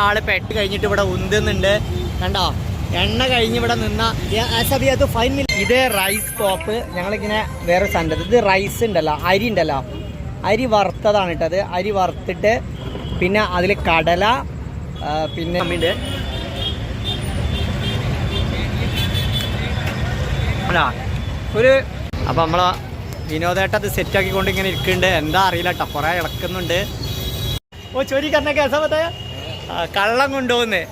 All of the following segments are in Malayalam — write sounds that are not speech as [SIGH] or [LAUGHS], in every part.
ആൾ പെട്ട് കഴിഞ്ഞിട്ട് ഇവിടെ ഉന്തുന്നുണ്ട്. കണ്ടോ? എണ്ണ കഴിഞ്ഞ് ഇവിടെ നിന്ന. ഫൈൻ ഇത് റൈസ് പോപ്പ് ഞങ്ങളിങ്ങനെ വേറെ സാധനം ഇത് റൈസ് ഉണ്ടല്ലോ അരി ഉണ്ടല്ലോ. അരി വറുത്തതാണ് കേട്ടത് അരി വറുത്തിട്ട് പിന്നെ അതിൽ കടല പിന്നെ അല്ല ഒരു അപ്പം നമ്മളെ വിനോദേട്ട അത് സെറ്റാക്കിക്കൊണ്ട് ഇങ്ങനെ ഇരിക്കുന്നുണ്ട് എന്താ അറിയില്ല കേട്ടോ കുറേ ഇളക്കുന്നുണ്ട് ഓ ചോരി കന്ന കേസമത്തെ കള്ളം കൊണ്ടുപോകുന്നത്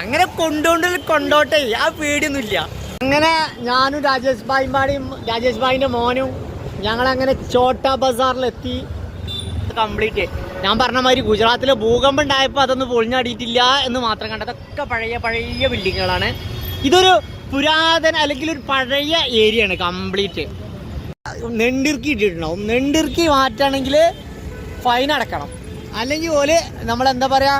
അങ്ങനെ കൊണ്ടുകൊണ്ട് കൊണ്ടോട്ടെ ആ പേടിയൊന്നുമില്ല. അങ്ങനെ ഞാനും രാജേഷ് ഭായിമാടിയും രാജേഷ് ഭായിന്റെ മോനും ഞങ്ങളങ്ങനെ ചോട്ട ബസാറിലെത്തി. കംപ്ലീറ്റ് ഞാൻ പറഞ്ഞ മാതിരി ഗുജറാത്തിലെ ഭൂകമ്പം ഉണ്ടായപ്പോൾ അതൊന്നും പൊളിഞ്ഞാടിയിട്ടില്ല എന്ന് മാത്രം കണ്ടത്. ഒക്കെ പഴയ പഴയ ബിൽഡിങ്ങുകളാണ് ഇതൊരു പുരാതന അല്ലെങ്കിൽ ഒരു പഴയ ഏരിയ ആണ് കംപ്ലീറ്റ് നെണ്ടിർക്കി ഇട്ടിട്ടുണ്ടാവും നെണ്ടിർക്കി മാറ്റണമെങ്കിൽ ഫൈൻ അടക്കണം. അല്ലെങ്കിൽ ഓൽ നമ്മളെന്താ പറയാ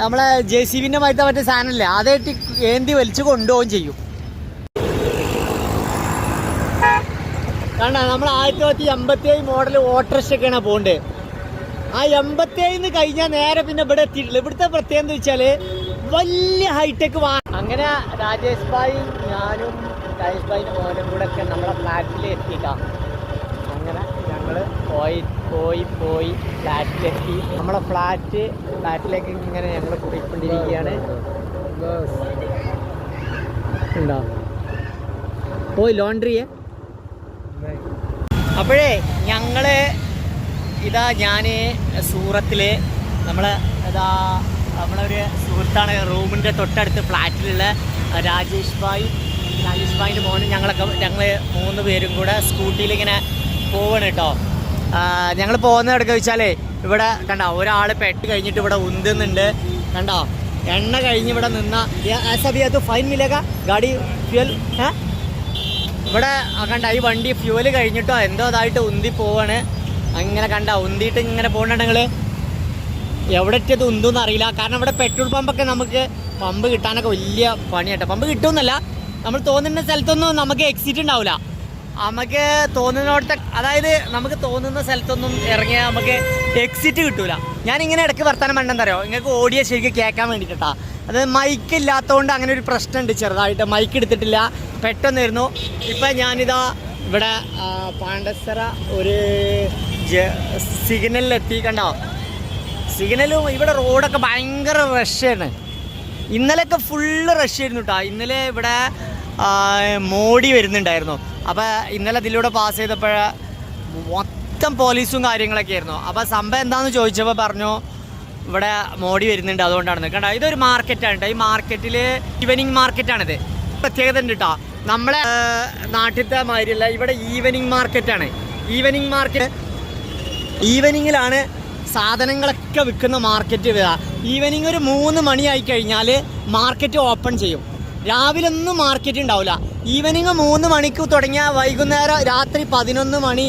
നമ്മളെ ജെ സി ബിന്റെ മറ്റേ മറ്റേ സാധനമല്ലേ അതായിട്ട് ഏന്തി വലിച്ചു കൊണ്ടുപോവുകയും ചെയ്യും. കണ്ട നമ്മൾ ആയിരത്തി തൊള്ളായിരത്തി എൺപത്തി ഏഴ് മോഡൽ ഓട്ടോറിക്ഷയൊക്കെയാണ് പോകേണ്ടത് ആ എൺപത്തി ഏഴിന്ന് കഴിഞ്ഞാൽ നേരെ പിന്നെ ഇവിടെ എത്തിയിട്ടില്ല. ഇവിടുത്തെ പ്രത്യേകത എന്ന് വെച്ചാൽ വലിയ ഹൈടെക് വാ അങ്ങനെ രാജേഷ് ഭായി ഞാനും രാജേഷ് ഭായിന്റെ മോനും കൂടെ ഒക്കെ നമ്മളെ ഫ്ലാറ്റിൽ എത്തിയിട്ടാ. ഞങ്ങൾ പോയി പോയി പോയി ഫ്ലാറ്റിലെത്തി. നമ്മളെ ഫ്ലാറ്റ് ഫ്ലാറ്റിലേക്ക് ഇങ്ങനെ ഞങ്ങൾ പോയിക്കൊണ്ടിരിക്കുകയാണ് പോയി ലോണ്ടറിയെ. അപ്പോഴേ ഞങ്ങൾ ഇതാ ഞാൻ സൂറത്തിൽ നമ്മൾ ഇതാ നമ്മളൊരു സുഹൃത്താണ് റൂമിന്റെ തൊട്ടടുത്ത് ഫ്ലാറ്റിലുള്ള രാജേഷ് ഭായ്. രാജേഷ് ഭായിന്റെ മോനും ഞങ്ങളൊക്കെ ഞങ്ങൾ മൂന്ന് പേരും കൂടെ സ്കൂട്ടിയിൽ ഇങ്ങനെ പോവാണ് കേട്ടോ. ഞങ്ങൾ പോകുന്ന എവിടെ ചോദിച്ചാലേ ഇവിടെ കണ്ട ഒരാൾ പെട്ട് കഴിഞ്ഞിട്ട് ഇവിടെ ഉന്തുന്നുണ്ട്. കണ്ടോ എണ്ണ കഴിഞ്ഞ് ഇവിടെ നിന്ന ഫൈൻ മിലേക ഗാഡി ഫ്യൂൽ ഇവിടെ കണ്ട ഈ വണ്ടി ഫ്യൂൽ കഴിഞ്ഞിട്ടോ എന്തോ അതായിട്ട് ഉന്തി പോവാണ്. അങ്ങനെ കണ്ട ഉന്തിയിട്ട് ഇങ്ങനെ പോകണുണ്ടെങ്കിൽ എവിടെ എത്തിയത് ഉന്തുന്ന് അറിയില്ല. കാരണം ഇവിടെ പെട്രോൾ പമ്പൊക്കെ നമുക്ക് പമ്പ് കിട്ടാനൊക്കെ വലിയ പണിയാട്ടോ. പമ്പ് കിട്ടുമെന്നല്ല നമ്മൾ തോന്നുന്ന സ്ഥലത്തൊന്നും നമുക്ക് എക്സിറ്റ് ഉണ്ടാവില്ല നമുക്ക് തോന്നുന്നോടത്തെ അതായത് നമുക്ക് തോന്നുന്ന സ്ഥലത്തൊന്നും ഇറങ്ങിയാൽ നമുക്ക് എക്സിറ്റ് കിട്ടൂല. ഞാൻ ഇങ്ങനെ ഇടയ്ക്ക് വർത്താനം വേണ്ടെന്നറിയോ നിങ്ങൾക്ക് ഓടിയ ശരിക്കും കേൾക്കാൻ വേണ്ടിയിട്ടാ. അത് മൈക്ക് ഇല്ലാത്തതുകൊണ്ട് അങ്ങനെ ഒരു പ്രശ്നമുണ്ട് ചെറുതായിട്ട്. മൈക്ക് എടുത്തിട്ടില്ല. പെട്ടെന്ന് വരുന്നു ഇപ്പം ഞാനിതാ ഇവിടെ പാണ്ഡസര ഒരു സിഗ്നലിലെത്തി കണ്ടോ? സിഗ്നലും ഇവിടെ റോഡൊക്കെ ഭയങ്കര റഷാണ് ഇന്നലെയൊക്കെ ഫുള്ള് റഷ് ആയിരുന്നു കേട്ടോ ഇന്നലെ ഇവിടെ മോഡി വരുന്നുണ്ടായിരുന്നു. അപ്പോൾ ഇന്നലെ ഇതിലൂടെ പാസ് ചെയ്തപ്പോൾ മൊത്തം പോലീസും കാര്യങ്ങളൊക്കെ ആയിരുന്നു. അപ്പോൾ സംഭവം എന്താണെന്ന് ചോദിച്ചപ്പോൾ പറഞ്ഞു ഇവിടെ മോഡി വരുന്നുണ്ട് അതുകൊണ്ടാണ് കണ്ടോ ഇതൊരു മാർക്കറ്റാണ് ഈ മാർക്കറ്റിൽ ഈവനിങ് മാർക്കറ്റാണിത് പ്രത്യേകത ഉണ്ട് കേട്ടോ നമ്മളെ നാട്ടിലത്തെ മാതിരിയല്ല ഇവിടെ ഈവനിങ് മാർക്കറ്റാണ് ഈവനിങ് മാർക്കറ്റ് ഈവനിങ്ങിലാണ് സാധനങ്ങളൊക്കെ വിൽക്കുന്ന മാർക്കറ്റ് വരിക. ഈവനിങ് ഒരു മൂന്ന് മണിയായി കഴിഞ്ഞാൽ മാർക്കറ്റ് ഓപ്പൺ ചെയ്യും. രാവിലെ ഒന്നും മാർക്കറ്റ് ഉണ്ടാവില്ല ഈവനിങ് മൂന്ന് മണിക്ക് തുടങ്ങിയ വൈകുന്നേരം രാത്രി പതിനൊന്ന് മണി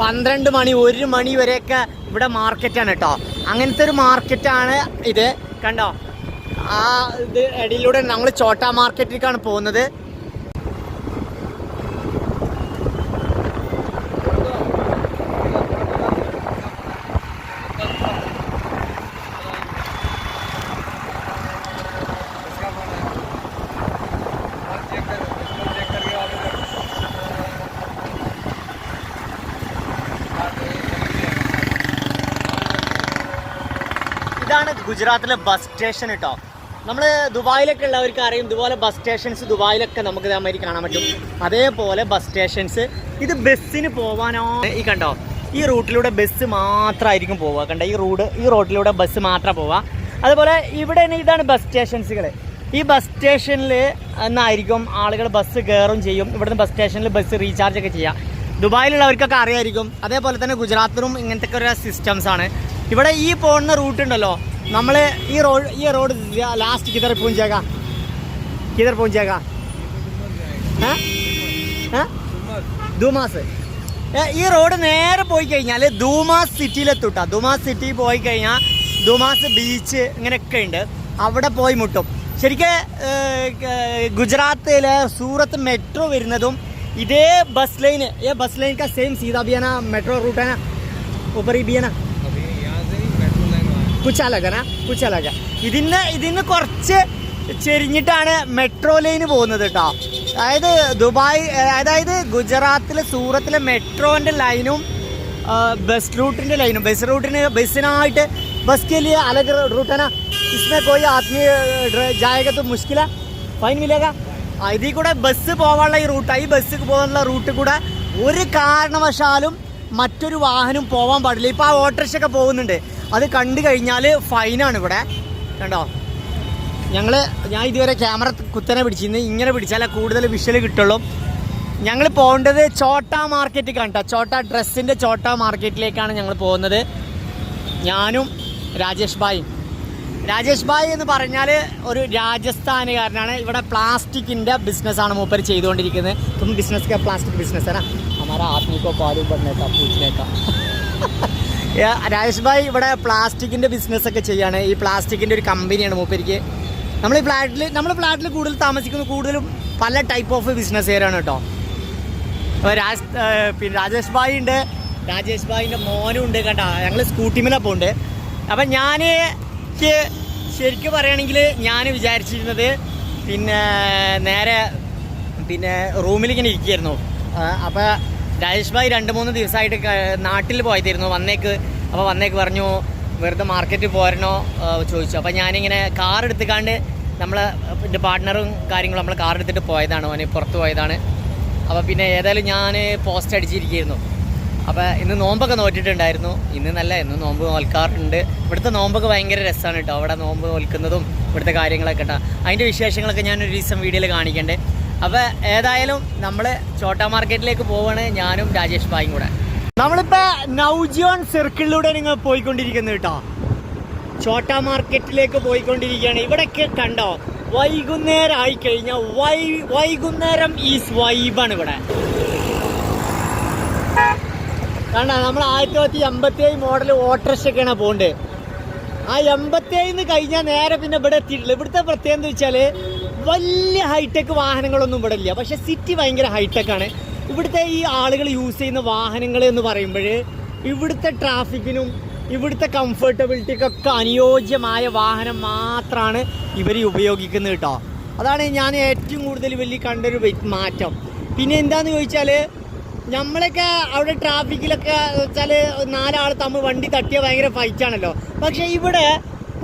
പന്ത്രണ്ട് മണി ഒരു മണി വരെയൊക്കെ ഇവിടെ മാർക്കറ്റാണ് കേട്ടോ. അങ്ങനത്തെ ഒരു മാർക്കറ്റാണ് ഇത്. കണ്ടോ? ആ ഇത് ഇടയിലൂടെ നമ്മൾ ചോട്ടാ മാർക്കറ്റിലേക്കാണ് പോകുന്നത്. ഇതാണ് ഗുജറാത്തിലെ ബസ് സ്റ്റേഷൻ കേട്ടോ നമ്മൾ ദുബായിലൊക്കെ ഉള്ളവർക്ക് അറിയും ഇതുപോലെ ബസ് സ്റ്റേഷൻസ് ദുബായിലൊക്കെ നമുക്ക് ഇതേമാതിരി കാണാൻ പറ്റും. അതേപോലെ ബസ് സ്റ്റേഷൻസ് ഇത് ബസ്സിന് പോവാനോ ഈ കണ്ടോ? ഈ റൂട്ടിലൂടെ ബസ് മാത്രമായിരിക്കും പോവുക കണ്ട? ഈ റോഡ് ഈ റോഡിലൂടെ ബസ് മാത്രമേ പോവുക അതുപോലെ ഇവിടെ തന്നെ ഇതാണ് ബസ് സ്റ്റേഷൻസുകൾ ഈ ബസ് സ്റ്റേഷനിൽ എന്നായിരിക്കും ആളുകൾ ബസ് കയറും ചെയ്യും. ഇവിടുന്ന് ബസ് സ്റ്റേഷനിൽ ബസ് റീചാർജ് ഒക്കെ ചെയ്യാം. ദുബായിലുള്ളവർക്കൊക്കെ അറിയായിരിക്കും. അതേപോലെ തന്നെ ഗുജറാത്തിലും ഇങ്ങനത്തെ ഒക്കെ ഒരു സിസ്റ്റംസ് ആണ്. ഇവിടെ ഈ പോകുന്ന റൂട്ട് ഉണ്ടല്ലോ. നമ്മൾ ഈ റോഡ് ഈ റോഡ് ലാസ്റ്റ് കിതർ പൂഞ്ചേക കിതർ പൂഞ്ചേക ദുമാസ്. ഈ റോഡ് നേരെ പോയി കഴിഞ്ഞാൽ ദുമാസ് സിറ്റിയിലെത്തുട്ടാ. ദുമാസ് സിറ്റി പോയി കഴിഞ്ഞാൽ ദുമാസ് ബീച്ച് ഇങ്ങനെയൊക്കെ ഉണ്ട്. അവിടെ പോയി മുട്ടും. ശരിക്കും ഗുജറാത്തിലെ സൂറത്ത് മെട്രോ വരുന്നതും ഇതേ ബസ് ലൈൻ ഈ ബസ് ലൈൻ സെയിം സീതാബിയാന മെട്രോ റൂട്ടാണ് ഉപരി है ना ऊपर ही भी है ना अभी यहाँ से ही मेट्रो लाइन वहाँ कुछ अलग है ना कुछ अलग है ഇതിന്ന് ഇതിന്ന് കുറച്ച് ചെരിഞ്ഞിട്ടാണ് മെട്രോ ലൈന് പോകുന്നത് കേട്ടോ അതായത് ദുബായ് അതായത് ഗുജറാത്തിലെ സൂറത്തിലെ മെട്രോന്റെ ലൈനും ആ, ബസ് റൂട്ടിന്റെ ലൈനും ബസ് റൂട്ടിന് ബസ്സിനായിട്ട് ബസ് के लिए अलग रूट है ना इसमें कोई आदमी ड्र- जाएगा तो मुश्किल है ഫൈൻ മിലേഗ ഇതിൽ കൂടെ ബസ് പോകാനുള്ള ഈ റൂട്ട് ഈ ബസ് പോകാനുള്ള റൂട്ട് കൂടെ ഒരു കാരണവശാലും മറ്റൊരു വാഹനം പോകാൻ പാടില്ല ഇപ്പോൾ ആ ഓട്ടോറിക്ഷ ഒക്കെ പോകുന്നുണ്ട് അത് കണ്ടു കഴിഞ്ഞാൽ ഫൈനാണ് ഇവിടെ. കണ്ടോ? ഞങ്ങൾ ഞാൻ ഇതുവരെ ക്യാമറ കുത്തനെ പിടിച്ചിരുന്നു. ഇങ്ങനെ പിടിച്ചാലേ കൂടുതൽ വിഷ്വൽ കിട്ടുള്ളൂ. ഞങ്ങൾ പോകേണ്ടത് ചോട്ട മാർക്കറ്റ് കണ്ടോ ചോട്ട ഡ്രസ്സിന്റെ ചോട്ട മാർക്കറ്റിലേക്കാണ് ഞങ്ങൾ പോകുന്നത്. ഞാനും രാജേഷ് ഭായും. രാജേഷ് ഭായ് എന്ന് പറഞ്ഞാൽ ഒരു രാജസ്ഥാനുകാരനാണ്. ഇവിടെ പ്ലാസ്റ്റിക്കിന്റെ ബിസിനസ്സാണ് മൂപ്പർ ചെയ്തുകൊണ്ടിരിക്കുന്നത്. ബിസിനസ് പ്ലാസ്റ്റിക് ബിസിനസ്സാണ് അമാരാ ആത്മിക്കോ പാലും പറഞ്ഞേക്കാം പൂച്ചിനേക്കാം. രാജേഷ് ഭായ് ഇവിടെ പ്ലാസ്റ്റിക്കിന്റെ ബിസിനസ് ഒക്കെ ചെയ്യാണ്. ഈ പ്ലാസ്റ്റിക്കിന്റെ ഒരു കമ്പനിയാണ് മൂപ്പരിക്ക്. നമ്മൾ ഈ ഫ്ലാറ്റിൽ നമ്മൾ ഫ്ലാറ്റിൽ കൂടുതൽ താമസിക്കുന്നത് കൂടുതലും പല ടൈപ്പ് ഓഫ് ബിസിനസ് ഏരാണ് കേട്ടോ. അപ്പോൾ രാജ് പിന്നെ രാജേഷ് ഭായ് ഉണ്ട്. രാജേഷ് ഭായിന്റെ മോനും ഉണ്ട് കേട്ടോ. ഞങ്ങൾ സ്കൂട്ടി മേലെ പോകുന്നുണ്ട് അപ്പം ഞാൻ ശരിക്കും പറയുകയാണെങ്കിൽ ഞാൻ വിചാരിച്ചിരുന്നത് പിന്നെ നേരെ പിന്നെ റൂമിലിങ്ങനെ ഇരിക്കുമായിരുന്നു അപ്പോൾ രാജേഷ് ഭായ് രണ്ട് മൂന്ന് ദിവസമായിട്ട് നാട്ടിൽ പോയതായിരുന്നു. വന്നേക്ക് അപ്പോൾ വന്നേക്ക് പറഞ്ഞു വെറുതെ മാർക്കറ്റിൽ പോരണോ? ചോദിച്ചു. അപ്പോൾ ഞാനിങ്ങനെ കാർ എടുത്തുകാണ്ട് നമ്മളെ എന്റെ പാർട്ട്ണറും കാര്യങ്ങളും നമ്മൾ കാർ എടുത്തിട്ട് പോയതാണ്. അവന് പുറത്ത് പോയതാണ്. അപ്പോൾ പിന്നെ ഏതായാലും ഞാൻ പോസ്റ്റ് അടിച്ചിരിക്കുകയായിരുന്നു. അപ്പോൾ ഇന്ന് നോമ്പൊക്കെ നോറ്റിട്ടുണ്ടായിരുന്നു. ഇന്ന് നല്ല ഇന്ന് നോമ്പ് നോൽക്കാറുണ്ട്. ഇവിടുത്തെ നോമ്പൊക്കെ ഭയങ്കര രസമാണ് കേട്ടോ അവിടെ നോമ്പ് നോൽക്കുന്നതും ഇവിടുത്തെ കാര്യങ്ങളൊക്കെ കേട്ടോ അതിന്റെ വിശേഷങ്ങളൊക്കെ ഞാനൊരു ദിവസം വീഡിയോയിൽ കാണിക്കണ്ടേ? അപ്പോൾ ഏതായാലും നമ്മൾ ചോട്ട മാർക്കറ്റിലേക്ക് പോവാണ് ഞാനും രാജേഷ് ഭായും കൂടെ. നമ്മളിപ്പോൾ നൗജിയോൺ സർക്കിളിലൂടെ നിങ്ങൾ പോയിക്കൊണ്ടിരിക്കുന്നത് കേട്ടോ. ചോട്ട മാർക്കറ്റിലേക്ക് പോയിക്കൊണ്ടിരിക്കുകയാണ്. ഇവിടെയൊക്കെ കണ്ടോ? വൈകുന്നേരം ആയി കഴിഞ്ഞാൽ വൈ വൈകുന്നേരം ഈസ് വൈബാണ് ഇവിടെ. കണ്ട? നമ്മൾ ആയിരത്തി തൊള്ളായിരത്തി എൺപത്തി ഏഴ് മോഡൽ ഓട്ടോറിക്ഷയൊക്കെയാണ് പോകേണ്ടത് ആ എൺപത്തി ഏഴിന്ന് കഴിഞ്ഞാൽ നേരെ പിന്നെ ഇവിടെ എത്തിയിട്ടില്ല. ഇവിടുത്തെ പ്രത്യേകത എന്ന് വെച്ചാൽ വലിയ ഹൈടെക് വാഹനങ്ങളൊന്നും ഇവിടെ ഇല്ല പക്ഷെ സിറ്റി ഭയങ്കര ഹൈടെക് ആണ്. ഇവിടുത്തെ ഈ ആളുകൾ യൂസ് ചെയ്യുന്ന വാഹനങ്ങൾ എന്ന് പറയുമ്പോൾ ഇവിടുത്തെ ട്രാഫിക്കിനും ഇവിടുത്തെ കംഫർട്ടബിലിറ്റിക്കൊക്കെ അനുയോജ്യമായ വാഹനം മാത്രമാണ് ഇവർ ഉപയോഗിക്കുന്നത് കേട്ടോ അതാണ് ഞാൻ ഏറ്റവും കൂടുതൽ വലിയ കണ്ടൊരു മാറ്റം. പിന്നെ എന്താന്ന് ചോദിച്ചാൽ നമ്മളൊക്കെ അവിടെ ട്രാഫിക്കിലൊക്കെ വെച്ചാൽ നാലാൾ തമ്മിൽ വണ്ടി തട്ടിയ ഭയങ്കര ഫൈറ്റാണല്ലോ പക്ഷെ ഇവിടെ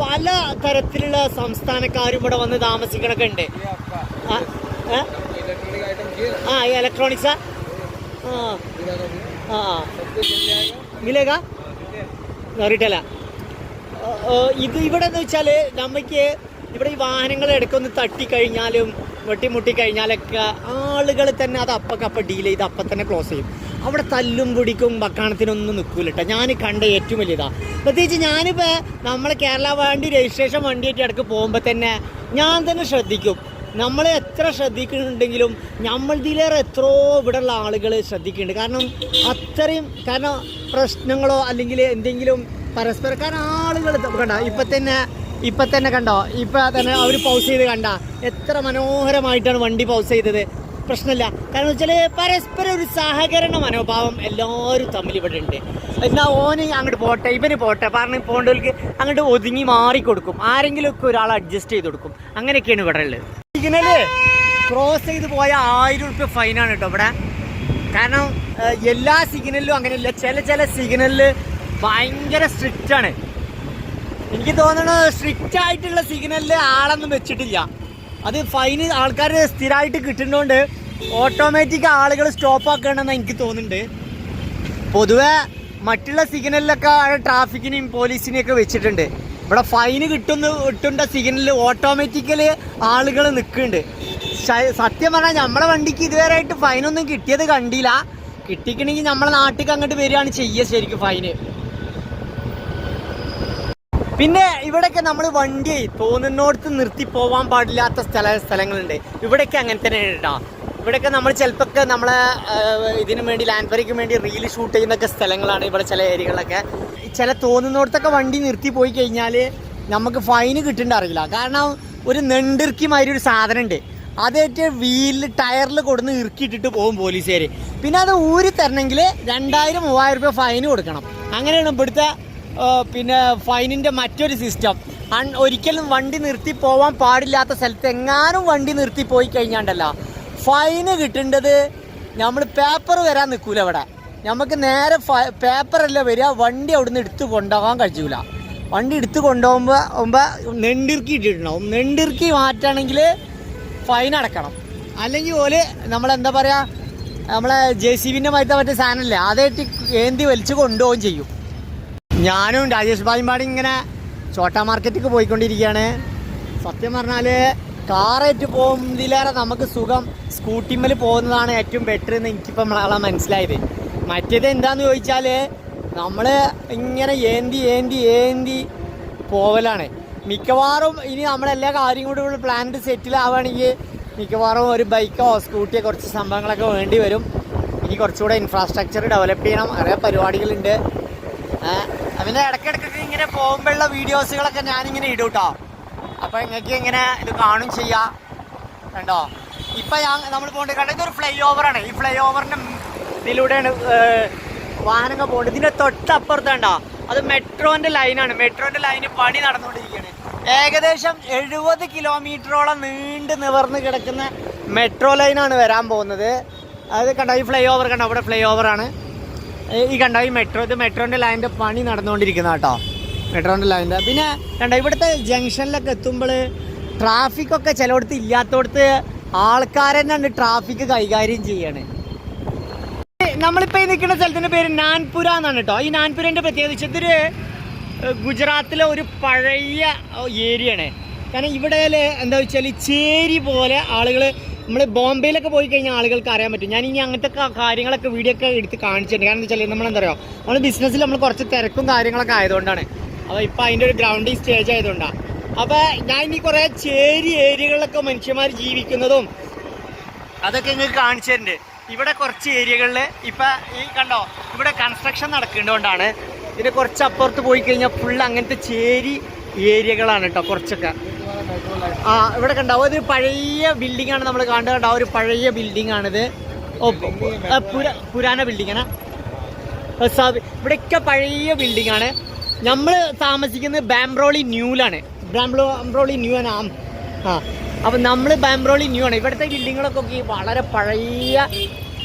പല തരത്തിലുള്ള സംസ്ഥാനക്കാരും ഇവിടെ വന്ന് താമസിക്കണൊക്കെ ഉണ്ട്. ആ, ഇലക്ട്രോണിക്സാ ആ മിലേഗ റിട്ടല ഇത് ഇവിടെ എന്ന് വെച്ചാൽ നമുക്ക് ഇവിടെ ഈ വാഹനങ്ങൾ ഇടയ്ക്കൊന്ന് തട്ടിക്കഴിഞ്ഞാലും വെട്ടിമുട്ടി കഴിഞ്ഞാലൊക്കെ ആളുകൾ തന്നെ അത് അപ്പക്കപ്പം ഡീൽ ചെയ്ത് അപ്പം തന്നെ ക്ലോസ് ചെയ്യും. അവിടെ തല്ലും പിടിക്കും ഭക്ഷണത്തിനൊന്നും നിൽക്കൂല കേട്ടോ ഞാൻ കണ്ട ഏറ്റവും വലിയതാ പ്രത്യേകിച്ച് ഞാനിപ്പോൾ നമ്മളെ കേരള വണ്ടി രജിസ്ട്രേഷൻ വണ്ടിയായിട്ട് ഇടയ്ക്ക് പോകുമ്പോൾ തന്നെ ഞാൻ തന്നെ ശ്രദ്ധിക്കും. നമ്മൾ എത്ര ശ്രദ്ധിക്കുന്നുണ്ടെങ്കിലും നമ്മൾതിലേറെ എത്രയോ ഇവിടെയുള്ള ആളുകൾ ശ്രദ്ധിക്കുന്നുണ്ട്. കാരണം അത്രയും കാരണം പ്രശ്നങ്ങളോ അല്ലെങ്കിൽ എന്തെങ്കിലും പരസ്പരം കാരണം ആളുകൾ കണ്ട ഇപ്പം തന്നെ ഇപ്പം തന്നെ കണ്ടോ ഇപ്പം തന്നെ അവർ പൗസ് ചെയ്ത് കണ്ട എത്ര മനോഹരമായിട്ടാണ് വണ്ടി പൗസ് ചെയ്തത്. പ്രശ്നമില്ല. കാരണം വെച്ചാൽ പരസ്പരം ഒരു സഹകരണ മനോഭാവം എല്ലാവരും തമ്മിൽ ഇവിടെ ഉണ്ട്. എന്നാ ഓന് അങ്ങോട്ട് പോട്ടെ ഇവന് പോട്ടെ പറഞ്ഞ് പോകേണ്ടവർക്ക് അങ്ങോട്ട് ഒതുങ്ങി മാറിക്കൊടുക്കും. ആരെങ്കിലും ഒക്കെ ഒരാൾ അഡ്ജസ്റ്റ് ചെയ്ത് കൊടുക്കും. അങ്ങനെയൊക്കെയാണ് ഇവിടെ ഉള്ളത്. സിഗ്നൽ ക്രോസ് ചെയ്ത് പോയ ആയിരം റുപ്യ ഫൈനാണ് കേട്ടോ ഇവിടെ. കാരണം എല്ലാ സിഗ്നലിലും അങ്ങനെയല്ല. ചില ചില സിഗ്നലിൽ ഭയങ്കര സ്ട്രിക്റ്റ് ആണ്. എനിക്ക് തോന്നുന്നത് സ്ട്രിക്റ്റ് ആയിട്ടുള്ള സിഗ്നലിൽ ആളൊന്നും വെച്ചിട്ടില്ല. അത് ഫൈന് ആൾക്കാർ സ്ഥിരമായിട്ട് കിട്ടുന്നതുകൊണ്ട് ഓട്ടോമാറ്റിക് ആളുകൾ സ്റ്റോപ്പ് ആക്കണമെന്ന് എനിക്ക് തോന്നുന്നുണ്ട്. പൊതുവേ മറ്റുള്ള സിഗ്നലിലൊക്കെ ട്രാഫിക്കിനെയും പോലീസിനെയും ഒക്കെ വെച്ചിട്ടുണ്ട്. ഇവിടെ ഫൈന് കിട്ടുന്ന കിട്ടേണ്ട സിഗ്നലിൽ ഓട്ടോമാറ്റിക്കലി ആളുകൾ നിൽക്കുന്നുണ്ട്. സത്യം പറഞ്ഞാൽ നമ്മളെ വണ്ടിക്ക് ഇതുവരെ ആയിട്ട് ഫൈനൊന്നും കിട്ടിയത് കണ്ടില്ല. കിട്ടിക്കണമെങ്കിൽ നമ്മളെ നാട്ടിലേക്ക് അങ്ങോട്ട് വരികയാണ് ചെയ്യുക ശരിക്കും ഫൈന് പിന്നെ ഇവിടെയൊക്കെ നമ്മൾ വണ്ടി തോന്നുന്നോടത്ത് നിർത്തി പോവാൻ പാടില്ലാത്ത സ്ഥല സ്ഥലങ്ങളുണ്ട്. ഇവിടെയൊക്കെ അങ്ങനെ തന്നെ കേട്ടോ ഇവിടെയൊക്കെ നമ്മൾ ചിലപ്പോൾ നമ്മളെ ഇതിനു വേണ്ടി ലാൻഡ് ലാൻഡ്ബറിക്ക് വേണ്ടി റീൽ ഷൂട്ട് ചെയ്യുന്നൊക്കെ സ്ഥലങ്ങളാണ് ഇവിടെ ചില ഏരിയകളിലൊക്കെ. ചില തോന്നുന്നോടത്തൊക്കെ വണ്ടി നിർത്തി പോയി കഴിഞ്ഞാൽ നമുക്ക് ഫൈന് കിട്ടേണ്ട അറിയില്ല. കാരണം ഒരു നെണ്ടിർക്കി മാതിരി ഒരു സാധനം ഉണ്ട് അതേറ്റ് വീലിൽ ടയറിൽ കൊടുന്ന് ഇറുക്കിയിട്ടിട്ട് പോകും പോലീസുകാർ പിന്നെ അത് ഊരി തരണമെങ്കിൽ രണ്ടായിരം മൂവായിരം രൂപ ഫൈന് കൊടുക്കണം. അങ്ങനെയാണ് ഇവിടുത്തെ പിന്നെ ഫൈനിന്റെ മറ്റൊരു സിസ്റ്റം. അൺ- ഒരിക്കലും വണ്ടി നിർത്തി പോവാൻ പാടില്ലാത്ത സ്ഥലത്ത് എങ്ങാനും വണ്ടി നിർത്തി പോയി കഴിഞ്ഞാണ്ടല്ല. ഫൈന് കിട്ടേണ്ടത് നമ്മൾ പേപ്പർ വരാൻ നിൽക്കൂല അവിടെ നമുക്ക് നേരെ പേപ്പറല്ല വരിക വണ്ടി അവിടുന്ന് എടുത്തു കൊണ്ടുപോകാൻ കഴിയൂല. വണ്ടി എടുത്തു കൊണ്ടുപോകുമ്പോൾ നെണ്ടിർക്കി ഇട്ടിട്ടുണ്ടാവും. നെണ്ടിർക്കി മാറ്റണമെങ്കിൽ ഫൈൻ അടക്കണം. അല്ലെങ്കിൽ പോലെ നമ്മളെന്താ പറയുക നമ്മളെ ജെ സി ബിന്റെ മറ്റേ സാധനമല്ലേ അതായിട്ട് ഏന്തി വലിച്ച് കൊണ്ടുപോവുകയും ചെയ്യും. ഞാനും രാജേഷ് ബായിമ്പാടി ഇങ്ങനെ ചോട്ടാ മാർക്കറ്റിക്ക് പോയിക്കൊണ്ടിരിക്കുകയാണ്. സത്യം പറഞ്ഞാൽ കാറേറ്റ് പോകുന്നതിലേറെ നമുക്ക് സുഖം സ്കൂട്ടിമ്മൽ പോകുന്നതാണ് ഏറ്റവും ബെറ്റർ എന്ന് എനിക്കിപ്പം ആളെ മനസ്സിലായത്. മറ്റേത് എന്താന്ന് ചോദിച്ചാൽ നമ്മൾ ഇങ്ങനെ ഏന്തി ഏന്തി ഏന്തി പോവലാണ്. മിക്കവാറും ഇനി നമ്മളെല്ലാ കാര്യങ്ങളും കൂടി പ്ലാന്റ് സെറ്റിൽ ആവുകയാണെങ്കിൽ മിക്കവാറും ഒരു ബൈക്കോ സ്കൂട്ടിയോ കുറച്ച് സംഭവങ്ങളൊക്കെ വേണ്ടി വരും. ഇനി കുറച്ചുകൂടെ ഇൻഫ്രാസ്ട്രക്ചർ ഡെവലപ്പ് ചെയ്യണം. കുറേ പരിപാടികളുണ്ട്. പിന്നെ ഇടയ്ക്കിടയ്ക്കൊക്കെ ഇങ്ങനെ പോകുമ്പോഴുള്ള വീഡിയോസുകളൊക്കെ ഞാനിങ്ങനെ ഇടും കേട്ടോ അപ്പൊ നിങ്ങൾക്ക് ഇങ്ങനെ ഇത് കാണും ചെയ്യാം. കണ്ടോ? ഇപ്പൊ ഞാൻ നമ്മൾ പോകേണ്ടത് കണ്ടോ? ഇതൊരു ഫ്ലൈ ഓവറാണ് ഈ ഫ്ലൈ ഓവറിന്റെ ഇതിലൂടെയാണ് വാഹനങ്ങൾ പോകുന്നത് ഇതിന്റെ തൊട്ടപ്പുറത്ത് കണ്ടോ അത് മെട്രോന്റെ ലൈനാണ് മെട്രോന്റെ ലൈന് പണി നടന്നുകൊണ്ടിരിക്കുകയാണ്. ഏകദേശം എഴുപത് കിലോമീറ്ററോളം നീണ്ടു നിവർന്ന് കിടക്കുന്ന മെട്രോ ലൈനാണ് വരാൻ പോകുന്നത്. അത് കണ്ടോ? ഈ ഫ്ലൈ ഓവർ കണ്ടോ? അവിടെ ഫ്ലൈ ഓവറാണ് ഈ കണ്ടോ ഈ മെട്രോ ഇത് മെട്രോന്റെ ലൈന്റെ പണി നടന്നുകൊണ്ടിരിക്കുന്ന കേട്ടോ. മെട്രോന്റെ ലൈന്റെ പിന്നെ കണ്ടോ ഇവിടുത്തെ ജംഗ്ഷനിലൊക്കെ എത്തുമ്പോൾ ട്രാഫിക് ഒക്കെ ചിലയിടത്ത് ഇല്ലാത്തടത്ത് ആൾക്കാരെ തന്നെ ട്രാഫിക് കൈകാര്യം ചെയ്യാണ്. നമ്മളിപ്പോൾ ഈ നിൽക്കുന്ന സ്ഥലത്തിന്റെ പേര് നാൻപുര എന്നാണ് കേട്ടോ. ഈ നാൻപുരന്റെ പ്രത്യേകിച്ച് ഇതൊരു ഗുജറാത്തിലെ ഒരു പഴയ ഏരിയയാണ്. കാരണം ഇവിടെ എന്താ വെച്ചാൽ ചേരി പോലെ ആളുകൾ നമ്മൾ ബോംബെയിലൊക്കെ പോയി കഴിഞ്ഞാൽ ആളുകൾക്ക് അറിയാൻ പറ്റും. ഞാൻ ഇനി അങ്ങനത്തെ കാര്യങ്ങളൊക്കെ വീഡിയോ ഒക്കെ എടുത്ത് കാണിച്ചിട്ടുണ്ട്. കാരണം എന്താ വെച്ചാൽ നമ്മൾ എന്താ പറയുക നമ്മൾ ബിസിനസ്സിൽ നമ്മൾ കുറച്ച് തിരക്കും കാര്യങ്ങളൊക്കെ ആയതുകൊണ്ടാണ്. അപ്പോൾ ഇപ്പം അതിന്റെ ഒരു ഗ്രൗണ്ടിങ് സ്റ്റേജ് ആയതുകൊണ്ടാണ് അപ്പോൾ ഞാൻ ഇനി കുറേ ചേരി ഏരിയകളിലൊക്കെ മനുഷ്യന്മാർ ജീവിക്കുന്നതും അതൊക്കെ ഇങ്ങനെ കാണിച്ചു തരുന്നുണ്ട് ഇവിടെ കുറച്ച് ഏരിയകളിൽ ഇപ്പൊ ഈ കണ്ടോ ഇവിടെ കൺസ്ട്രക്ഷൻ നടക്കേണ്ടതുകൊണ്ടാണ് ഇതിന് കുറച്ച് അപ്പുറത്ത് പോയി കഴിഞ്ഞാൽ ഫുൾ അങ്ങനത്തെ ചേരി ഏരിയകളാണ് കേട്ടോ കുറച്ചൊക്കെ. ആ ഇവിടെ കണ്ടാവും അതൊരു പഴയ ബിൽഡിംഗ് ആണ് നമ്മൾ കാണുന്നത്. കണ്ടോ ഒരു പഴയ ബിൽഡിംഗ് ആണിത്. ഓ പുരാന ബിൽഡിംഗ് ആണ്. ഇവിടെയൊക്കെ പഴയ ബിൽഡിംഗ് ആണ്. നമ്മൾ താമസിക്കുന്നത് ബാംബ്രോളി ന്യൂലാണ് ബാംബ്രോ ബാംബ്രോളി ന്യൂ ആണ്. ആ. അപ്പം നമ്മൾ ബാംബ്രോളി ന്യൂ ആണ്. ഇവിടുത്തെ ബിൽഡിങ്ങുകളൊക്കെ വളരെ പഴയ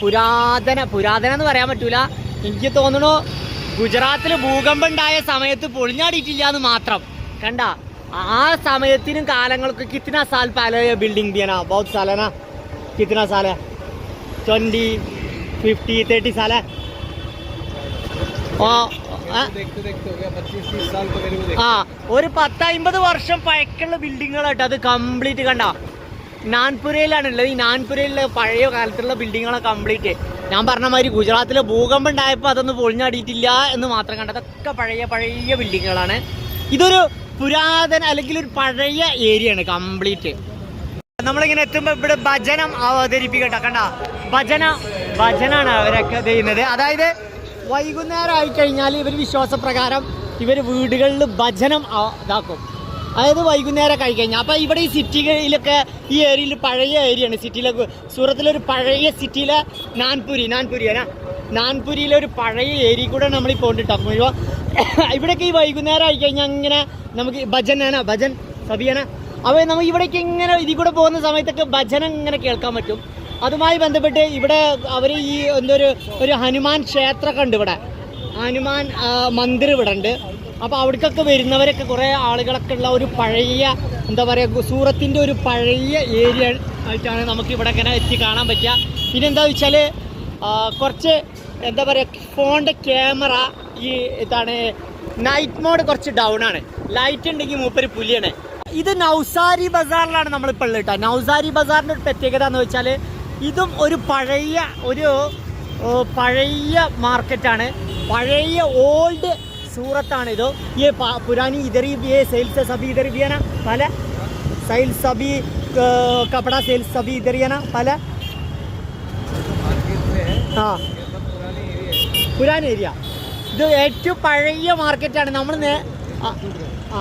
പുരാതന പുരാതന എന്ന് പറയാൻ പറ്റൂല. എനിക്ക് തോന്നുന്നു ഗുജറാത്തിൽ ഭൂകമ്പം ഉണ്ടായ സമയത്ത് പൊളിഞ്ഞാടിയിട്ടില്ല എന്ന് മാത്രം. കണ്ട? ആ സമയത്തിനും കാലങ്ങൾക്കും കിത്തന സാൽ പല ബിൽഡിംഗ് ദിയന ബഹുത് സാലന കിത്തന സാല ട്വൻറ്റി ഫിഫ്റ്റി തേർട്ടി സാല ആ ആ, देखते देखते हो गया पच्चीस तीस साल तो मेरे को देख ആ ഒരു പത്ത് അമ്പത് വർഷം പഴക്കമുള്ള ബിൽഡിങ്ങുകളായിട്ട് അത് കംപ്ലീറ്റ് കണ്ട നാൻപുരയിലാണുള്ളത് ഈ നാൻപുരയിലെ പഴയ കാലത്തുള്ള ബിൽഡിങ്ങുകളെ കംപ്ലീറ്റ് ഞാൻ പറഞ്ഞ മാതിരി ഗുജറാത്തിലെ ഭൂകമ്പം ഉണ്ടായപ്പോൾ അതൊന്നും പൊളിഞ്ഞാടിയിട്ടില്ല എന്ന് മാത്രം കണ്ട അതൊക്കെ പഴയ പഴയ ബിൽഡിങ്ങുകളാണ് ഇതൊരു പുരാതന അല്ലെങ്കിൽ ഒരു പഴയ ഏരിയ ആണ് കംപ്ലീറ്റ് നമ്മളിങ്ങനെ എത്തുമ്പോൾ ഇവിടെ ഭജനം അവതരിപ്പിക്കട്ടെ. കണ്ട? ഭജന ഭജനാണ് അവരൊക്കെ ചെയ്യുന്നത്. അതായത് വൈകുന്നേരം ആയി കഴിഞ്ഞാൽ ഇവർ വിശ്വാസപ്രകാരം ഇവർ വീടുകളിൽ ഭജനം ഇതാക്കും. അതായത് വൈകുന്നേരം ആയി കഴിഞ്ഞാൽ അപ്പോൾ ഇവിടെ ഈ സിറ്റികളിലൊക്കെ ഈ ഏരിയയിൽ പഴയ ഏരിയയാണ് സിറ്റിയിലൊക്കെ സൂറത്തിലൊരു പഴയ സിറ്റിയിലെ നാൻപുരി നാൻപുരി അല്ല നാൻപുരിയിലെ ഒരു പഴയ ഏരിയ കൂടെ നമ്മൾ ഈ മുഴുവൻ [COUGHS] ഇവിടെയൊക്കെ ഈ വൈകുന്നേരം ആയി കഴിഞ്ഞാൽ അങ്ങനെ നമുക്ക് ഭജനാണ് ഭജൻ സബിയന അപ്പോൾ നമുക്ക് ഇവിടേക്ക് ഇങ്ങനെ ഇതിൽ കൂടെ പോകുന്ന സമയത്തൊക്കെ ഭജനം ഇങ്ങനെ കേൾക്കാൻ പറ്റും. അതുമായി ബന്ധപ്പെട്ട് ഇവിടെ അവർ ഈ എന്തൊരു ഒരു ഹനുമാൻ ക്ഷേത്രമൊക്കെ ഉണ്ട് ഇവിടെ. ഹനുമാൻ മന്ദിർ ഇവിടെ ഉണ്ട്. അപ്പോൾ അവിടേക്കൊക്കെ വരുന്നവരൊക്കെ കുറേ ആളുകളൊക്കെ ഉള്ള ഒരു പഴയ എന്താ പറയുക സൂറത്തിന്റെ ഒരു പഴയ ഏരിയ ആയിട്ടാണ് നമുക്ക് ഇവിടെ ഇങ്ങനെ എത്തി കാണാൻ പറ്റുക. പിന്നെ എന്താ വെച്ചാൽ കുറച്ച് എന്താ പറയുക ഫോണിന്റെ ക്യാമറ ഈ ഇതാണ് നൈറ്റ് മോഡ് കുറച്ച് ഡൗൺ ആണ്. ലൈറ്റ് ഉണ്ടെങ്കിൽ മൂപ്പര് പുലിയാണ്. ഇത് നൗസാരി ബസാറിലാണ് നമ്മളിപ്പോൾ ഉള്ളത് കേട്ടോ നൗസാരി ബസാറിന്റെ ഒരു പ്രത്യേകത എന്ന് വെച്ചാൽ ഇതും ഒരു പഴയ ഒരു പഴയ മാർക്കറ്റാണ് പഴയ ഓൾഡ് സൂറത്താണ് ഇത്. ഈ പുരാനി ഇതർ സെയിൽസ് സബി ഇതർ പല സെയിൽസ് സബി കപട സെയിൽസ് സബി ഇതർ പല ആ പുരാൻ ഏരിയ. ഇത് ഏറ്റവും പഴയ മാർക്കറ്റാണ് നമ്മൾ നേ ആ ആ.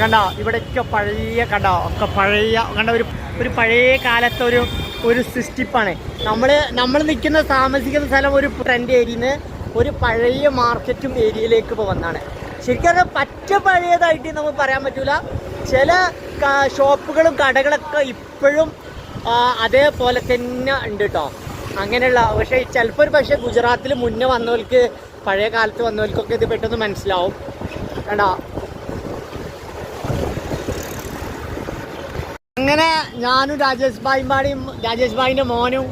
കണ്ടോ? ഇവിടെയൊക്കെ പഴയ കണ്ടോ? ഒക്കെ പഴയ കണ്ട? ഒരു ഒരു പഴയ കാലത്തെ ഒരു ഒരു സൃഷ്ടിപ്പാണ്. നമ്മൾ നമ്മൾ നിൽക്കുന്ന താമസിക്കുന്ന സ്ഥലം ഒരു ട്രെൻഡ് ഏരിയന്ന് ഒരു പഴയ മാർക്കറ്റും ഏരിയയിലേക്ക് ഇപ്പോൾ വന്നാണ്. ശരിക്കും പറ്റ പഴയതായിട്ട് നമുക്ക് പറയാൻ പറ്റൂല. ചില ഷോപ്പുകളും കടകളൊക്കെ ഇപ്പോഴും അതേപോലെ തന്നെ ഉണ്ട് കേട്ടോ അങ്ങനെയുള്ള പക്ഷേ ചിലപ്പോൾ ഒരു പക്ഷേ ഗുജറാത്തിൽ മുന്നേ വന്നവർക്ക് പഴയ കാലത്ത് വന്നവർക്കൊക്കെ ഇത് പെട്ടെന്ന് മനസ്സിലാവും. കണ്ടോ? അങ്ങനെ ഞാനും രാജേഷ് ഭായിമാടെയും രാജേഷ് ഭായിന്റെ മോനും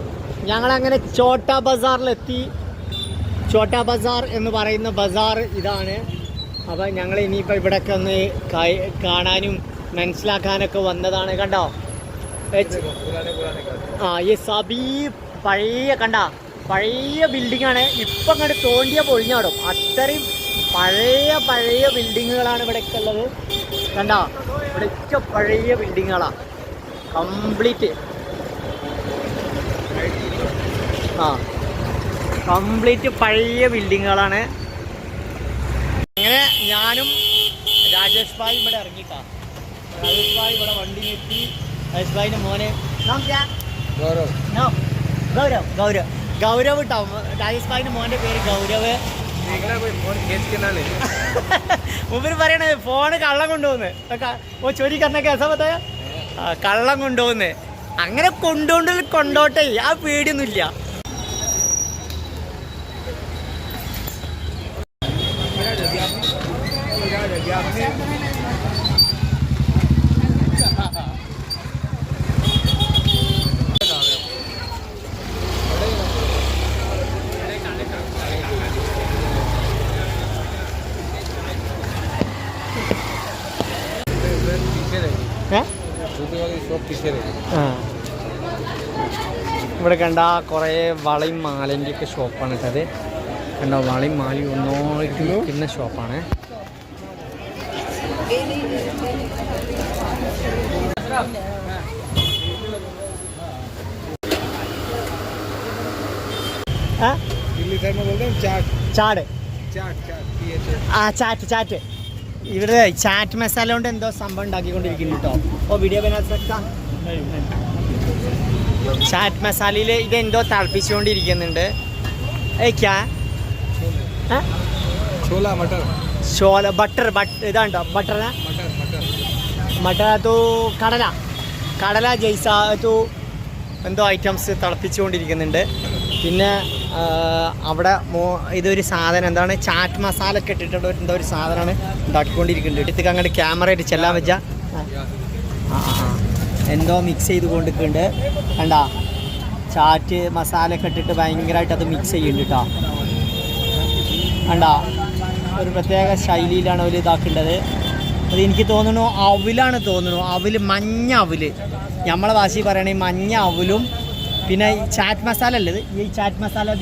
ഞങ്ങളങ്ങനെ ചോട്ട ബസാറിലെത്തി. ചോട്ട ബസാർ എന്ന് പറയുന്ന ബസാർ ഇതാണ്. അപ്പോൾ ഞങ്ങൾ ഇനിയിപ്പോൾ ഇവിടെയൊക്കെ ഒന്ന് കാണാനും മനസ്സിലാക്കാനൊക്കെ വന്നതാണ്. കണ്ടോ? ആ ഈ സബീബ് പഴയ കണ്ട പഴയ ബിൽഡിങ്ങാണ് ഇപ്പം കണ്ട് തോണ്ടിയ പൊഴിഞ്ഞാടും അത്രയും പഴയ പഴയ ബിൽഡിങ്ങുകളാണ് ഇവിടെയൊക്കെ ഉള്ളത്. കണ്ട ഇവിടെ പഴയ ബിൽഡിങ്ങുകളാ കംപ്ലീറ്റ് ആ കംപ്ലീറ്റ് പഴയ ബിൽഡിങ്ങുകളാണ് അങ്ങനെ ഞാനും രാജേഷ് ഭായ് ഇവിടെ ഇറങ്ങിക്കാം രാജേഷ് ഭായ് ഇവിടെ വണ്ടി നിർത്തി. രാജേഷ് ഭായിന്റെ മോനെ. ഗൗരവ്. ഗൗരവ് ഗൗരവ്. ഗൗരവ് കേട്ടോ രാജേഷ് ഭായിന്റെ മോന്റെ പേര് ഗൗരവ്. [LAUGHS] മുമ്പിൽ പറയണേ ഫോണ് കള്ളം കൊണ്ടുപോകുന്നേ ഓ ചൊരി കറിനെ കേസ പത്തായ? കള്ളം കൊണ്ടുപോകുന്നേ അങ്ങനെ കൊണ്ടുകൊണ്ടിൽ കൊണ്ടോട്ടെ. ആ പേടിയൊന്നുമില്ല. ഇവിടെ കണ്ട കുറേ വളയും മാലിൻ്റെ ഒക്കെ ഷോപ്പാണ് കേട്ടത് കണ്ടോ വളയും മാലയും ഒന്നോട്ട് വിൽക്കുന്ന ഷോപ്പാണ് ആ? दिल्ली साइड में बोलते हैं चाट ചാട് चाट चाट ഇവിടെ ചാറ്റ് മസാല കൊണ്ട് എന്തോ സംഭവം ഉണ്ടാക്കിക്കൊണ്ടിരിക്കുന്നു കേട്ടോ ഓ വീഡിയോ ചാറ്റ് മസാലയിൽ ഇത് എന്തോ തിളപ്പിച്ചുകൊണ്ടിരിക്കുന്നുണ്ട് ഏ ക്യാ ഏ? छोला मटर ഷോല ബട്ടർ ബട്ട് ഇതാണ്ടോ ബട്ടർ मटर मटर മറ്റേ തോ കടല കടല ജയ്സ തോ എന്തോ ഐറ്റംസ് തിളപ്പിച്ചുകൊണ്ടിരിക്കുന്നുണ്ട് പിന്നെ ആ, അവിടെ മോ ഇതൊരു സാധനം എന്താണ്? ചാറ്റ് മസാല ഒക്കെ ഇട്ടിട്ടുള്ള എന്തോ ഒരു സാധനമാണ് ഉണ്ടാക്കിക്കൊണ്ടിരിക്കുന്നുണ്ട് ഇടത്തേക്ക് അങ്ങോട്ട് ക്യാമറ ആയിട്ട് ചെല്ലാൻ വെച്ച. ആ. എന്തോ മിക്സ് ചെയ്ത് കൊണ്ടിരിക്കുന്നുണ്ട് കണ്ട? ചാറ്റ് മസാല ഒക്കെ ഇട്ടിട്ട് ഭയങ്കരമായിട്ട് അത് മിക്സ് ചെയ്യുന്നുണ്ട് കേട്ടോ കണ്ട? ഒരു പ്രത്യേക ശൈലിയിലാണ് അവർ ഇതാക്കേണ്ടത്. അത് എനിക്ക് തോന്നുന്നു അവിലാണ് തോന്നുന്നു. അവിൽ മഞ്ഞ അവിൽ നമ്മളെ ഭാഷയിൽ പറയണേ മഞ്ഞ അവിലും പിന്നെ ചാറ്റ് മസാല അല്ലത് ഈ ചാറ്റ് മസാല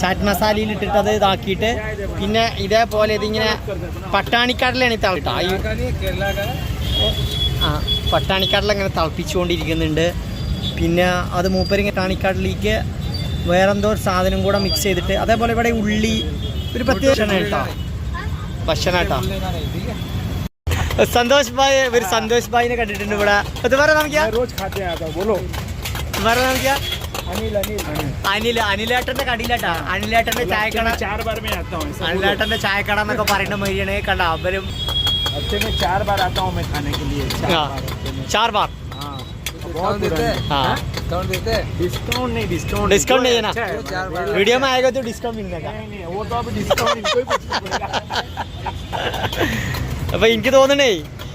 ചാറ്റ് മസാലയിൽ ഇട്ടിട്ട് അത് ഇതാക്കിയിട്ട് പിന്നെ ഇതേപോലെ ഇതിങ്ങനെ പട്ടാണിക്കടലാണ് ഈ തളിട്ട ഈ ആ പട്ടാണിക്കാട്ടിൽ അങ്ങനെ തിളപ്പിച്ചുകൊണ്ടിരിക്കുന്നുണ്ട്. പിന്നെ അത് മൂപ്പരി ടാണിക്കാട്ടിലേക്ക് വേറെന്തോ ഒരു സാധനം കൂടെ മിക്സ് ചെയ്തിട്ട് അതേപോലെ ഇവിടെ ഉള്ളി ഒരു പ്രത്യേക കേട്ടോ ഭക്ഷണാട്ടോ സന്തോഷ് ഭായ് ഒരു സന്തോഷ് ഭായിനെ കണ്ടിട്ടുണ്ട് ഇവിടെ. അതുപോലെ നമുക്ക് അനിൽ അനിലേട്ടന്റെ കടിയിലാട്ടാ അനിലേട്ടന്റെ ചായക്കട चार बार में आता हूँ ऐसा बोलो। അനിലേട്ടന്റെ ചായക്കട എന്നൊക്കെ പറയുന്ന മാതിരിയാണ് കണ്ട അവരും हफ्ते में चार बार आता हूँ मैं खाने के लिए चार हाँ। बार हफ्ते में। ചാർ ബാർ हाँ बहुत देते हैं हाँ। डिस्काउंट देते हैं डिस्काउंट नहीं डिस्काउंट डिस्काउंट नहीं है ना? चार बार वीडियो में आएगा तो डिस्काउंट मिलेगा नहीं नहीं वो तो अभी डिस्काउंट इनको ही पूछना पड़ेगा അപ്പൊ എനിക്ക് തോന്നണേ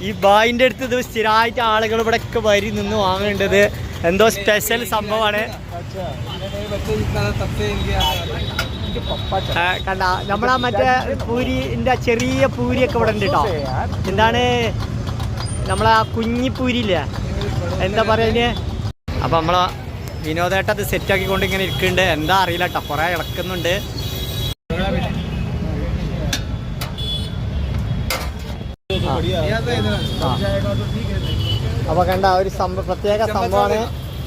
ഈ ബായിന്റെ അടുത്ത് ഇത് സ്ഥിരമായിട്ട് ആളുകൾ ഇവിടെ ഒക്കെ വരി നിന്ന് വാങ്ങേണ്ടത് എന്തോ സ്പെഷ്യൽ സംഭവമാണ്. കണ്ട നമ്മളാ മറ്റേ പൂരിന്റെ ചെറിയ പൂരിയൊക്കെ ഇവിടെ ഉണ്ട് കേട്ടോ എന്താണ് നമ്മളാ കുഞ്ഞിപ്പൂരില്ലേ എന്താ പറയുന്നത് അപ്പം നമ്മളെ വിനോദേട്ട അത് സെറ്റാക്കിക്കൊണ്ട് ഇങ്ങനെ ഇരിക്കുന്നുണ്ട്. എന്താ അറിയില്ല കേട്ടോ കൊറേ ഇളക്കുന്നുണ്ട്. ആ. അപ്പൊ കണ്ട ഒരു സംഭവം പ്രത്യേക സംഭവമാണ്.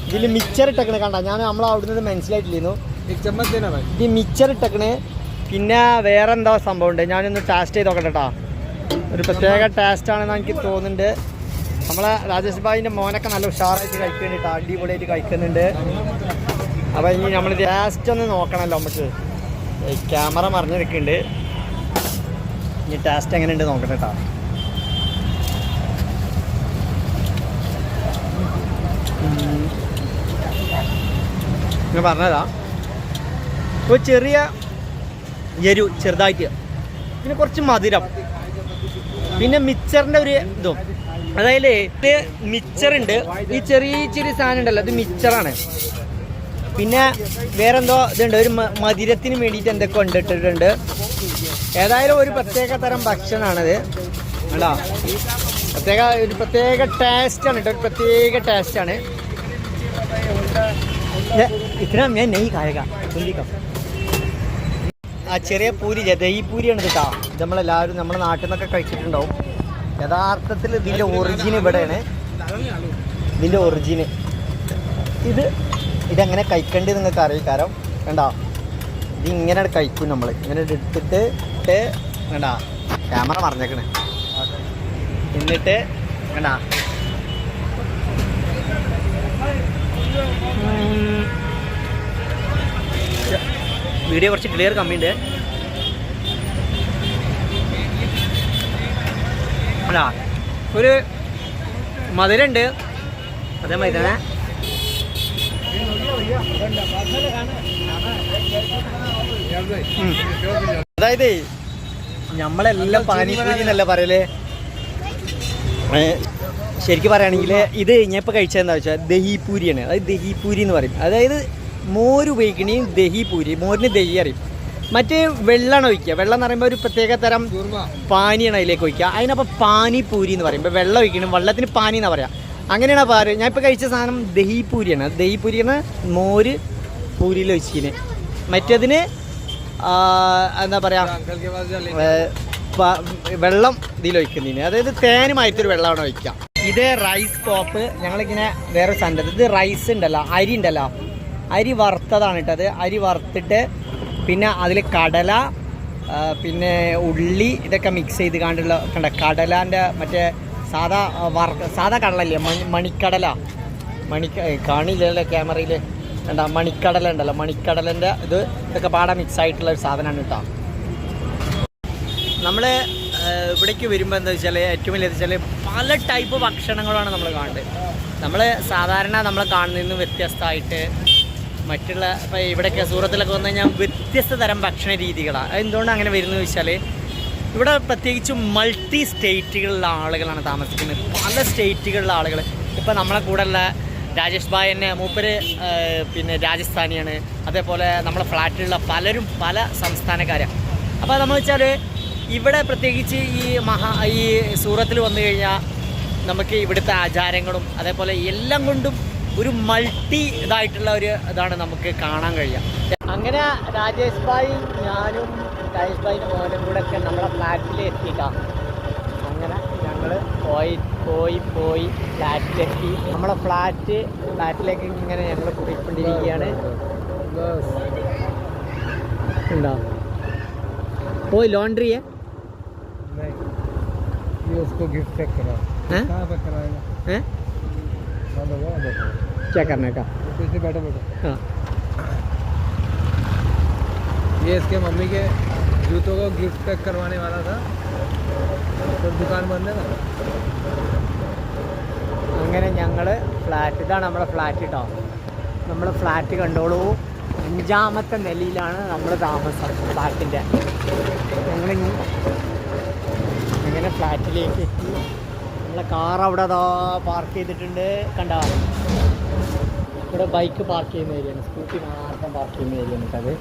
ഇതിൽ മിക്സർ ഇട്ടേക്കണേ കണ്ട. ഞാൻ നമ്മൾ അവിടുന്ന് മനസ്സിലായിട്ടില്ലേന്നു. ഇത് മിക്സർ ഇട്ടേക്കണേ. പിന്നെ വേറെ എന്താ സംഭവം ഉണ്ട്? ഞാനൊന്ന് ടാസ്റ്റ് ചെയ്ത് നോക്കട്ടെ കേട്ടോ ഒരു പ്രത്യേക ടാസ്റ്റ് ആണെന്ന് എനിക്ക് തോന്നുന്നുണ്ട്. നമ്മളെ രാജേഷ് ഭായിന്റെ മോനൊക്കെ നല്ല ഉഷാറായിട്ട് കഴിക്കുന്നുണ്ട് കേട്ടോ അടിപൊളിയായിട്ട് കഴിക്കുന്നുണ്ട്. അപ്പോൾ ഇനി നമ്മൾ ടാസ്റ്റ് ഒന്ന് നോക്കണമല്ലോ നമുക്ക്. ക്യാമറ മറിഞ്ഞെടുക്കുന്നുണ്ട് ഇനി ടാസ്റ്റ് എങ്ങനെയുണ്ട് നോക്കട്ടെ കേട്ടോ ഞാൻ പറഞ്ഞതാ. ഒരു ചെറിയ എരു ചെറുതായിട്ട്. പിന്നെ കുറച്ച് മധുരം. പിന്നെ മിച്ചറിന്റെ ഒരു ഇതും. അതായത് ഇത് മിച്ചറുണ്ട് ഈ ചെറിയ ചെറിയ സാധനം ഉണ്ടല്ലോ അത് മിച്ചറാണ് പിന്നെ വേറെന്തോ ഇതുണ്ട്. ഒരു മധുരത്തിന് വേണ്ടിയിട്ട് എന്തൊക്കെ കൊണ്ടിട്ടിട്ടുണ്ട് ഏതായാലും ഒരു പ്രത്യേക തരം ഭക്ഷണമാണത് അല്ല. പ്രത്യേക ഒരു പ്രത്യേക ടേസ്റ്റാണ് കേട്ടോ. ഒരു പ്രത്യേക ടേസ്റ്റാണ് ഇത്ര ഞാൻ നെയ്യ് കായക ആ ചെറിയ പൂരി ദഹി പൂരിയാണ് കേട്ടോ നമ്മളെല്ലാവരും നമ്മുടെ നാട്ടിൽ നിന്നൊക്കെ കഴിച്ചിട്ടുണ്ടാവും. യഥാർത്ഥത്തിൽ ഇതിന്റെ ഒറിജിൻ ഇവിടെയാണ്. ഇതിന്റെ ഒറിജിൻ ഇത് ഇതെങ്ങനെ കഴിക്കേണ്ടത് നിങ്ങൾക്ക് അറിയിക്കാരം. കണ്ടോ? ഇത് ഇങ്ങനെ കഴിക്കും നമ്മൾ ഇങ്ങനെ എടുത്തിട്ട് വേണ്ട ക്യാമറ മറിഞ്ഞേക്കണേ. എന്നിട്ട് കണ്ടാ? ഉം. വീഡിയോ കുറച്ച് ക്ലിയർ കമ്മിയുണ്ട്. അല്ല ഒരു മധുരമുണ്ട് അതേമാതിരി തന്നെ. അതായത് നമ്മളെല്ലാം പാനിപ്പൂരി എന്നല്ല പറയലേ? ശരിക്കും പറയുകയാണെങ്കിൽ ഇത് ഞാൻ ഇപ്പോൾ കഴിച്ചതെന്താ വെച്ചാൽ ദഹിപൂരിയാണ് അതായത് ദഹിപൂരി എന്ന് പറയും. അതായത് മോര് ഉപയോഗിക്കണി ദഹി പൂരി മോരിന് ദഹി അറിയും. മറ്റേ വെള്ളമാണ് ഒഴിക്കുക. വെള്ളം എന്ന് പറയുമ്പോൾ ഒരു പ്രത്യേക തരം പാനിയാണ് അതിലേക്ക് ഒഴിക്കുക. അതിനപ്പോൾ പാനിപൂരി എന്ന് പറയും. വെള്ളം ഒഴിക്കണം വെള്ളത്തിന് പാനി എന്നാണ് പറയാം. അങ്ങനെയാണ് പറയുക ഞാൻ ഇപ്പോൾ കഴിച്ച സാധനം ദഹിപൂരിയാണ് ദഹിപൂരി മോര് പൂരിയിൽ ഒഴിച്ചിന് മറ്റേതിന് എന്താ പറയുക വെള്ളം ഇതിലൊഴിക്കുന്നതിന് അതായത് തേനുമായിട്ടൊരു വെള്ളമാണ് ഒഴിക്കുക. ഇത് റൈസ് പോപ്പ് ഞങ്ങളിങ്ങനെ വേറെ സാധനം ഇത് റൈസ് ഉണ്ടല്ലോ അരി ഉണ്ടല്ലോ. അരി വറുത്തതാണ് ഇട്ടത് അരി വറുത്തിട്ട് പിന്നെ അതിൽ കടല പിന്നെ ഉള്ളി ഇതൊക്കെ മിക്സ് ചെയ്ത് കണ്ടുള്ള കണ്ട? കടലാന്റെ മറ്റേ സാധാ വറ സാധാ കടലല്ലേ? മണി മണിക്കടല. മണി കാണില്ലല്ലോ ക്യാമറയിൽ. കണ്ട? മണിക്കടല ഉണ്ടല്ലോ. മണിക്കടലന്റെ ഇത് ഇതൊക്കെ പാടെ മിക്സ് ആയിട്ടുള്ള ഒരു സാധനമാണ് കേട്ടോ. നമ്മൾ ഇവിടേക്ക് വരുമ്പോൾ എന്താ വെച്ചാൽ ഏറ്റവും വലിയ വെച്ചാൽ പല ടൈപ്പ് ഭക്ഷണങ്ങളാണ് നമ്മൾ കാണുന്നത്. നമ്മൾ സാധാരണ നമ്മൾ കാണുന്നതിൽ നിന്ന് വ്യത്യസ്തമായിട്ട് മറ്റുള്ള ഇപ്പോൾ ഇവിടെയൊക്കെ സൂറത്തിലൊക്കെ വന്നു കഴിഞ്ഞാൽ വ്യത്യസ്ത തരം ഭക്ഷണ രീതികളാണ് എന്തുകൊണ്ട് അങ്ങനെ വരുന്നത് വെച്ചാൽ ഇവിടെ പ്രത്യേകിച്ച് മൾട്ടി സ്റ്റേറ്റുകളിലുള്ള ആളുകളാണ് താമസിക്കുന്നത്. പല സ്റ്റേറ്റുകളിലുള്ള ആളുകൾ ഇപ്പോൾ നമ്മളെ കൂടെ ഉള്ള രാജേഷ് ഭായ് തന്നെ മൂപ്പര് പിന്നെ രാജസ്ഥാനിയാണ്. അതേപോലെ നമ്മളെ ഫ്ലാറ്റിലുള്ള പലരും പല സംസ്ഥാനക്കാരാണ് അപ്പോൾ നമ്മൾ വെച്ചാൽ ഇവിടെ പ്രത്യേകിച്ച് ഈ മഹാ ഈ സൂറത്തിൽ വന്നു കഴിഞ്ഞാൽ നമുക്ക് ഇവിടുത്തെ ആചാരങ്ങളും അതേപോലെ എല്ലാം കൊണ്ടും ഒരു മൾട്ടി ഇതായിട്ടുള്ള ഒരു ഇതാണ് നമുക്ക് കാണാൻ കഴിയുക അങ്ങനെ രാജേഷ് ഭായി ഞാനും രാജേഷ് ഭായി മോനും കൂടെ ഒക്കെ നമ്മുടെ ഫ്ലാറ്റിൽ എത്തിയിട്ടാ അങ്ങനെ ഞങ്ങൾ പോയി പോയി പോയി ഫ്ലാറ്റിലെത്തി നമ്മളെ ഫ്ലാറ്റ് ഫ്ലാറ്റിലേക്ക് ഇങ്ങനെ ഞങ്ങൾ കുറിക്കൊണ്ടിരിക്കുകയാണ് बस ഉണ്ടോ പോയി ലോണ്ട്രിയെ नहीं ये उसको गिफ्ट पैक करा हैं? कहाँ पैक कराएगा ഏ बंद होगा देखो क्या करने का पीछे बैठो बैठो हाँ ये इसके मम्मी के जूतों को गिफ्ट पैक करवाने वाला था तो दुकान बंद है ना അങ്ങനെ ഞങ്ങൾ ഫ്ലാറ്റ് ഇതാണ് നമ്മുടെ ഫ്ലാറ്റ് കേട്ടോ നമ്മൾ ഫ്ലാറ്റ് കണ്ടോളൂ അഞ്ചാമത്തെ നിലയിലാണ് നമ്മൾ താമസം ഫ്ലാറ്റിൻ്റെ ഞങ്ങൾ അങ്ങനെ ഫ്ലാറ്റിലേക്ക് എത്തി നമ്മളെ കാർ അവിടെ അതാ പാർക്ക് ചെയ്തിട്ടുണ്ട്. കണ്ട? ഇവിടെ ബൈക്ക് പാർക്ക് ചെയ്യുന്ന ഏരിയയാണ് സ്കൂട്ടി മാത്രം പാർക്ക് ചെയ്യുന്ന ഏരിയയാണ് അത്.